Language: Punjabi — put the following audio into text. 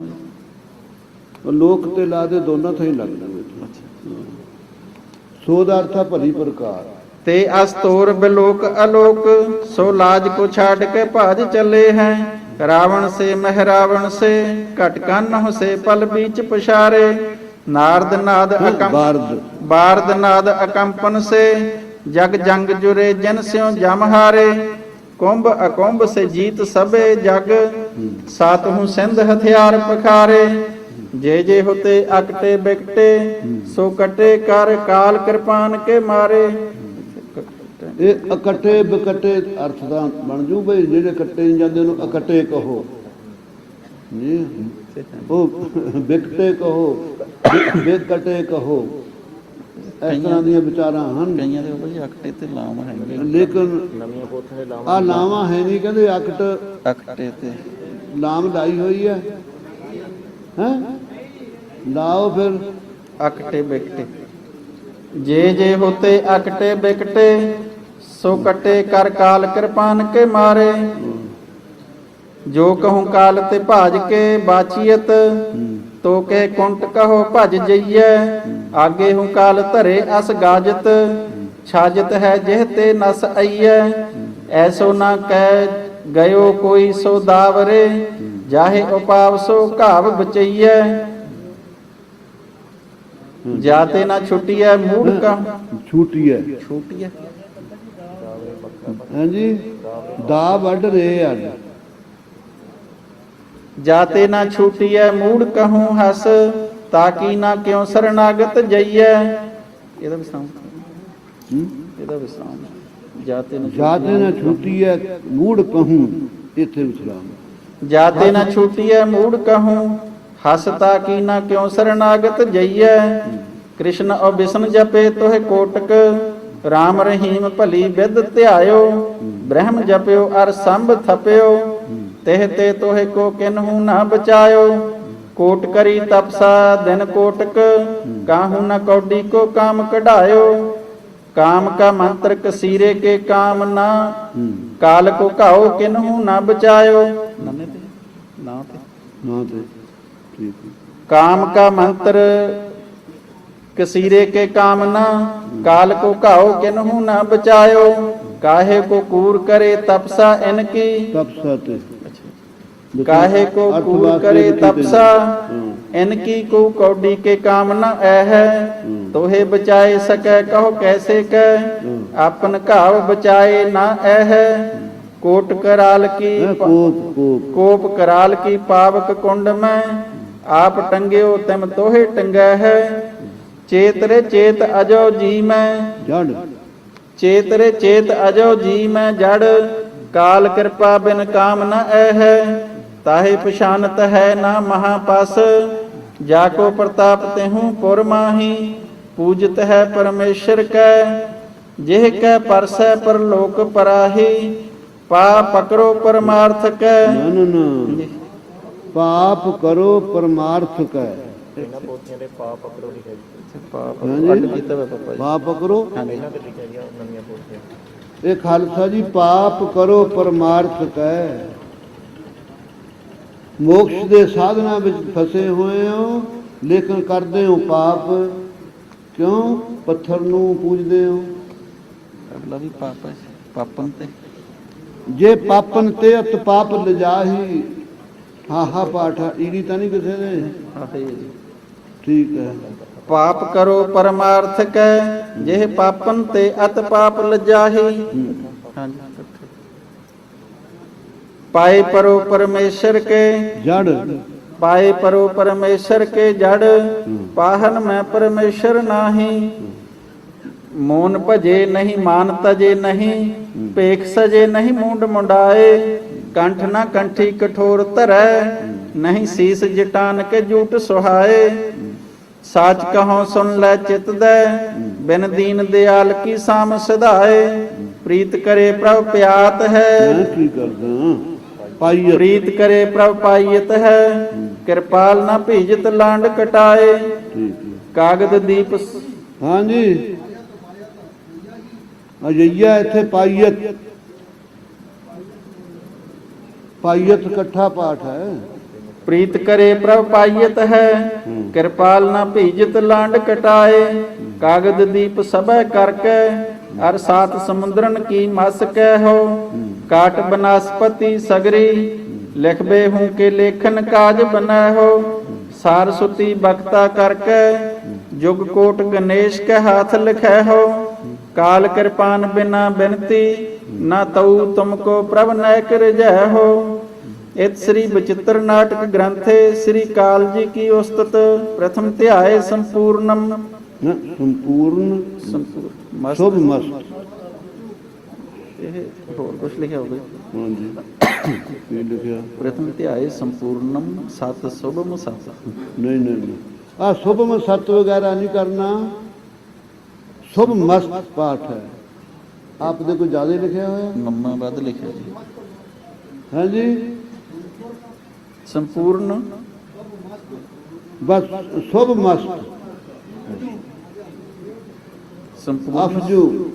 ਉਹ ਲੋਕ ਤੇ ਲਾ ਦੇ ਦੋਨਾਂ ਤੋਂ ਹੀ ਲੱਗ ਜੂਗੇ ਸੋ ਦਾ ਅਰਥ ਹੈ ਭਲੀ ਪ੍ਰਕਾਰ। ਤੇ ਅਸਤੋਰ ਬਿਲੋਕ ਅਲੋਕ ਸੋ ਲਾਜ ਕੋ ਛਾੜ ਕੇ ਭਾਜ ਚੱਲੇ ਹੈ। ਰਾਵਣ ਸੇ ਮਹਿਰਾਵਣ ਸੇ ਘਟ ਕੰਨ ਸੇ ਪਲ बीच ਪਛਾਰੇ। ਨਾਰਦ ਨਾਦ ਅਕੰਪ ਬਾਰਦ। ਬਾਰਦ ਨਾਦ ਅਕੰਪਨ ਸੇ। ਜਗ ਜੰਗ ਜੁਰੇ ਜਨ ਸਿਉ ਜਮ ਹਾਰੇ। ਕੁੰਭ ਅਕੁੰਭ ਸੇ ਜੀਤ ਸਭੇ ਜਗ, ਸਾਤ ਸਿੰਧ ਹਥਿਆਰ ਪਖਾਰੇ। ਜੇ ਜੇ ਹੁਤੇ ਅਕਟੇ ਬਿਕਟੇ, ਸੋ ਕਟੇ ਕਰ ਕਾਲ ਕਿਰਪਾਨ ਕੇ ਮਾਰੇ। ਇਹ ਇਕੱਠੇ ਬਿਕਟੇ ਅਰਥ ਦਾ ਬਣ ਜੂ ਬਈ, ਜਿਹੜੇ ਕੱਟੇ ਨਹੀਂ ਜਾਂਦੇ ਉਹਨੂੰ ਇਕੱਠੇ ਕਹੋ। ਜੀ ਉਹ ਬਿਕਟੇ ਕਹੋ ਬਿਕਟੇ ਕਹੋ। ਇਸ ਤਰ੍ਹਾਂ ਦੀਆਂ ਵਿਚਾਰਾਂ ਹਨ। ਕਈਆਂ ਦੇ ਬਈ ਅਕਟੇ ਤੇ ਲਾਮ ਹੈਗੇ। ਲੇਕਿਨ ਆ ਲਾਵਾਂ ਹੈ ਨਹੀਂ ਕਹਿੰਦੇ ਅਕਟ ਅਕਟੇ ਤੇ ਲਾਮ ਲਾਈ ਹੋਈ ਹੈ। ਹੈ? ਲਾਓ ਫਿਰ। ਅਕਟੇ ਬਿਕਟੇ। ਜੇ ਜੇ ਹੋਤੇ ਅਕਟੇ ਬਿਕਟੇ ਸੋ ਕਟੇ ਕਰ ਕਾਲ ਕਿਰਪਾਨ ਕੇ ਮਾਰੇ। ਜੋ ਕਹੂੰ ਕਾਲ ਤੇ ਭਾਜ ਕੇ ਬਾਚੀਅਤ ਤੋ ਕੇ ਕੁੰਟ ਕਹੋ ਭਜ ਜਈਐ। ਆਗੇ ਹੂੰ ਕਾਲ ਧਰੇ ਅਸ ਗਾਜਤ ਛਾਜਤ ਹੈ ਜਿਹ ਤੇ ਨਸ ਆਈਐ ਐਸੋ ਨਾ ਕਹਿ ਗਇਓ ਕੋਈ ਸੋ ਦਾਵਰੇ ਜਾਹੇ ਉਪਾਵ ਸੋ ਘਾਵ ਬਚਈਐ। ਜਾਤੇ ਨਾ ਛੁੱਟੀਐ ਮੂੜ ਕਾ ਛੂਟੀ ਹੈ ਛੁੱਟੀਐ। ਹਾਂਜੀ ਦਾ ਵੱਢ ਰਹੇ ਆ ਜਾਤੇ ਨਾ ਛੂਟੀਐ ਮੂੜ ਕਹੂੰ ਹਸ। ਤਾਕੀ ਨਾ ਕਿਉ ਸਰਨਾਗਤ ਜਈਐ? ਇਹਦਾ ਵਿਸਰਾਮ ਹੂੰ? ਇਹਦਾ ਵਿਸਰਾਮ ਜਾਤੇ ਨਾ ਜਾਤੇ ਨਾ ਛੂਟੀ ਹੈ ਮੂੜ ਕਹੂੰ ਇੱਥੇ ਵਿਸਰਾਮ। ਜਾਤੇ ਨਾ ਛੂਟੀਐ ਮੂੜ ਕਹੂੰ ਹਸ ਤਾਕੀ ਨਾ ਕਿਉ ਸਰਨਾਗਤ ਜਈਐ? ਕ੍ਰਿਸ਼ਨ ਔ ਬਿਸ਼ਨ ਜਪੇ ਤੋਹਿ ਕੋਟਕ RAM ਰਹੀਮ ਭਲੀ ਵਿਦ ਧਿਆਇਓ ਬ੍ਰਹਮ ਜਪਿਓ ਅਰ ਸੰਭ ਥਪਿਓ ਤਿਹ ਤੇ ਤੋਹਿ ਕੋ ਕਿਨਹੂ ਨਾ ਬਚਾਇਓ। ਕੋਟ ਕਰੀ ਤਪਸਾ ਦਿਨ ਕੋਟਕ ਕਾਹੂ ਨਾ ਕੌਡੀ ਕੋ ਕਾਮ ਕਢਾਇਓ। ਕਾਮ ਕਾ ਮੰਤਰ ਕਸੀਰੇ ਕੇ ਕਾਮ ਨਾ ਕਾਲ ਕੋ ਘਾਓ ਕਿਨਹੂ ਨਾ ਬਚਾਇਓ। ਨੰਨੇ ਤੇ ਨਾ ਤੇ। ਨਾ ਤੇ। ਕਾਮ ਕਾ ਮੰਤਰ ਕਸੀਰੇ ਕੇ ਕਾਮ ਨਾ ਕਾਲ ਕੋ ਘਾਓ ਕਿਨਹੂ ਨਾ ਬਚਾਇਓ। ਕਾਹੇ ਕੋ ਕੂਰ ਕਰੇ ਤਪਸਾ ਇਨ ਕੀ? ਤਪਸਾ ਤੇ। ਕਾਹੇ ਕੋ ਅਰਥ ਕੂਰ ਤਪਸਾ ਹੂੰ। ਇਨ ਕੀ ਕੋ ਕੌਡੀ ਕੇ ਕਾਮ ਨਾ ਐ ਹੈ। ਹੂੰ। ਤੋਹੇ ਬਚਾਏ ਸਕੈ ਕਹੋ ਕੈਸੇ ਕੈ। ਹੂੰ। ਆਪਨ ਘਾਵ ਬਚਾਏ ਨਾ ਐ ਹੈ ਕੋਟ। ਕਰਾਲ ਕੀ ਹੈ ਕੋਪ ਕੋਪ ਕੋਪ ਕਰਾਲ ਕੀ ਪਾਵਕ ਕੁੰਡ ਮੈਂ। ਆਪ ਟੰਗਿਓ ਤਿਮ ਤੋਹੇ ਟੰਗੈ ਹੈ ਚੇਤਰੇ ਚੇਤ ਅਜੋ ਜੀ ਮੈਂ ਜੜ। ਤਾਹੇ ਪਛਾਨਤ ਹੈ ਨਾ ਮਹਾਪਸ ਜਾ ਕੋ ਪ੍ਰਤਾਪ ਤਿਹੂ ਪੁਰ ਮਾਹੀ ਪੂਜਤ ਹੈ ਪਰਮੇਸ਼ਰ ਕੈ ਜਿਹ ਕੈ ਪਰਸੈ ਪਰਲੋਕ ਪਰਾਹੀ ਪਾ ਪਕਰੋ ਪਰਮਾਰਥ ਕੈ। ਨਾ ਨਾ ਨਾ ਪਾਪ ਕਰੋ ਪਰਮਾਰਥ ਕੈ। ਇਹਨਾਂ ਪੋਥੀਆਂ ਦੇ ਪਾਪ ਪਕੜੋ ਲਿਖਿਆ ਜੀ ਪਾਪ ਹਾਂਜੀ। ਅੱਡ ਕੀਤਾ ਹੋਇਆ ਪਾਪਾ ਜੀ। ਪਾਪ ਕਰੋ ਇਹਨਾਂ ਤੇ ਲਿਖਿਆ ਗਿਆ ਨਵੀਆਂ ਪੋਥੀਆਂ। ਇਹ ਖਾਲਸਾ ਜੀ ਪਾਪ ਕਰੋ ਪਰਮਾਰਥ ਕੈ। ਮੋਕਸ਼ ਦੇ ਸਾਧਨਾ ਵਿੱਚ ਫਸੇ ਹੋਏ ਹੋ ਲੇਕਿਨ ਕਰਦੇ ਹੋ ਪਾਪ। ਕਿਉਂ? ਪੱਥਰ ਨੂੰ ਪੂਜਦੇ ਹੋ। ਅਗਲਾ ਵੀ ਪਾਪ ਹੈ ਪਾਪਨ ਤੇ। ਜੇ ਪਾਪਨ ਤੇ ਅਤ ਪਾਪ ਲਜਾਹੀ ਹਾਹਾ ਪਾਠਾ ਈੜੀ ਤਾਂ ਨਹੀਂ ਕਿਸੇ ਦੇ? ਠੀਕ ਹੈ। ਪਾਪ ਕਰੋ ਪਰਮਾਰਥ ਕੈ ਜਿਹ ਪਾਪਨ ਤੇ ਅਤ ਪਾਪ ਲਜਾਹੀ। ਹਾਂਜੀ ਪਾਏ ਪਰੋ ਪਰਮੇਸ਼ਰ ਕੇ। ਜੜ। ਪਾਏ ਪਰੋ ਪਰਮੇਸ਼ਰ ਕੇ ਜੜ। ਪਾਹਨ ਮੈਂ ਪਰਮੇਸ਼ਰ ਨਾਹੀ। ਮੋਨ ਭਜੇ ਨਹੀਂ ਮਾਨ ਤਜੇ ਨਹੀਂ। ਪੇਖ ਸਜੇ ਨਹੀਂ ਮੁੰਡ ਮੁੰਡਾਏ। ਕੰਠ ਨਾ ਕੰਠੀ ਕਠੋਰ ਧਰੈ। ਨਹੀਂ ਸੀਸ ਜਟਾਨ ਕੇ ਝੂਠ ਸੁਹਾਏ। ਸਾਚ ਕਹੋ ਸੁਨ ਲੈ ਚਿਤ ਦੈ। ਬਿਨ ਦੀਨ ਦਿਆਲ ਕੀ ਸਾਮ ਸਧਾਏ। ਪ੍ਰੀਤ ਕਰੇ ਪ੍ਰਭ ਪਿਆਤ ਹੈ। ਮੈਂ ਕੀ ਕਰਦਾ? ਪਾਈਏ। ਪ੍ਰੀਤ ਕਰੇ ਪ੍ਰਭ ਪਾਈਤ ਹੈ ਕਿਰਪਾਲ ਨਾ ਭੀਜਤ ਲਾਂਡ ਕਟਾਏ। ਠੀਕ ਹੈ ਕਾਗਦ ਦੀਪ ਹਾਂਜੀ। ਅਜਈਆ ਇੱਥੇ ਪਾਈਅਤ। ਪਾਈਅਤ ਇਕੱਠਾ ਪਾਠ ਹੈ। ਪ੍ਰੀਤ ਕਰੇ ਪ੍ਰਭ ਪਾਈਤ ਹੈ। ਕਿਰਪਾਲ ਨਾ ਭੀਜਤ ਲਾਂਡ ਕਟਾਏ। ਕਾਗਦ ਦੀਪ ਸਭੈ ਕਰਕੇ ਅਰ ਸਾਤ ਸਮੁੰਦਰਨ ਕੀ ਮਸ ਕਹਿ ਹੋ। ਕਾਟ ਬਨਸਪਤੀ ਸਗਰੀ ਲਿਖਬੇ ਹੂੰ ਕੇ ਲੇਖਨ ਕਾਜ ਬਨੈ ਹੋ ਸਾਰਸੁਤੀ ਬਖਤਾ ਕਰਕੇ ਜੁਗ ਕੋਟ ਗਣੇਸ਼ ਕੇ ਹੱਥ ਲਿਖੈ ਹੋ ਕਾਲ ਕਿਰਪਾਨ ਬਿਨਾ ਬਿਨਤੀ ਨਾ ਤਉ ਤੁਮਕੋ ਪ੍ਰਭ ਨੈਕ ਰਜੈ ਹੋ ਇਤ ਸ੍ਰੀ ਬਚਿੱਤਰ ਨਾਟਕ ਗ੍ਰੰਥੇ ਸ੍ਰੀ ਕਾਲ ਜੀ ਕੀ ਉਸਤਤ ਪ੍ਰਥਮ ਧਿਆਏ ਸੰਪੂਰਨਮ। ਨਾ ਸੰਪੂਰਨ ਸੰਪੂਰਨ ਮਸਤ। ਇਹ ਹੋਰ ਕੁਝ ਲਿਖਿਆ ਹੋਵੇ? ਹਾਂਜੀ। ਕੀ ਲਿਖਿਆ। ਪ੍ਰਥਮ ਧਿਆਏ ਸੰਪੂਰਨਮ ਸਤ ਸੁਭਮ ਸਤ। ਨਹੀਂ ਨਹੀਂ ਨਹੀਂ। ਆ ਸ਼ੁਭਮ ਸਤ ਵਗੈਰਾ ਨਹੀਂ ਕਰਨਾ। ਸ਼ੁਭ ਮਸਤ ਪਾਠ ਹੈ। ਆਪ ਦੇ ਕੋਈ ਜ਼ਿਆਦਾ ਲਿਖਿਆ ਹੋਇਆ? ਨੰਮਾ ਵੱਧ ਲਿਖਿਆ ਜੀ। ਹਾਂਜੀ। ਸੰਪੂਰਨ ਬਸ ਸ਼ੁਭ ਮਸਤ। ਸੰਪੂਰਨ ਅਫਜੂ